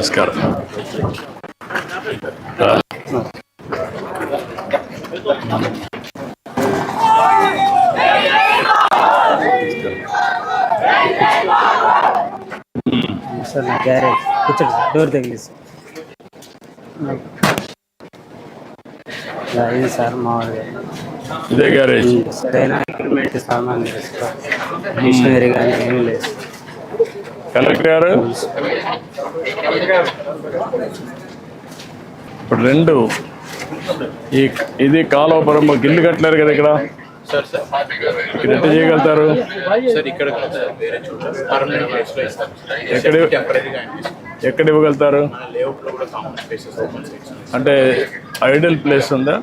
నమస్కారం. సార్ నా గ్యారేజ్ కూర్చోండి సార్ డోర్ తగిలిసి ఇలా అయింది సార్ మామూలుగా ఇదే గ్యారేజ్ సరైన ఎక్విప్మెంట్ సామాన్ లేదు సార్ మిషనరీ కానీ ఏమీ లేదు. కలెక్టర్ గారు? ఇప్పుడు రెండు. ఈ ఇది కాలువపురం మాకు ఇల్లు కట్టలేరు కదా ఇక్కడ? ఇక్కడ ఎట్ట చేయగలుగుతారు ఎక్కడ ఎక్కడ ఇవ్వగలుగుతారు? అంటే ఐడల్ ప్లేస్ ఉందా?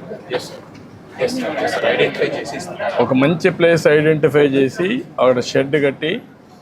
ఒక మంచి ప్లేస్ ఐడెంటిఫై చేసి అక్కడ షెడ్ కట్టి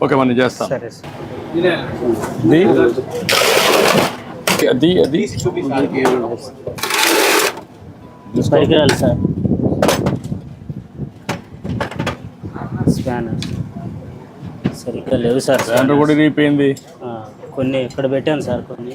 ఓకే మనం చేస్తాం. సరే సార్. అది అది. పరికరాలు సార్. స్పానర్. సరిగ్గా లేవు సార్. దాంట్లో కూడా ఇరిగిపోయింది ఆ, కొన్ని ఇక్కడ పెట్టాను సార్ కొన్ని.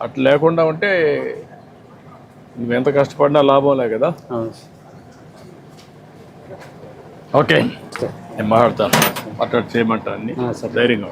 అట్లా లేకుండా ఉంటే నువ్వు ఎంత కష్టపడినా లాభంలే కదా? ఓకే. నేను మాట్లాడతాను. అట్లా చేయమంటా అన్ని ధైర్యంగా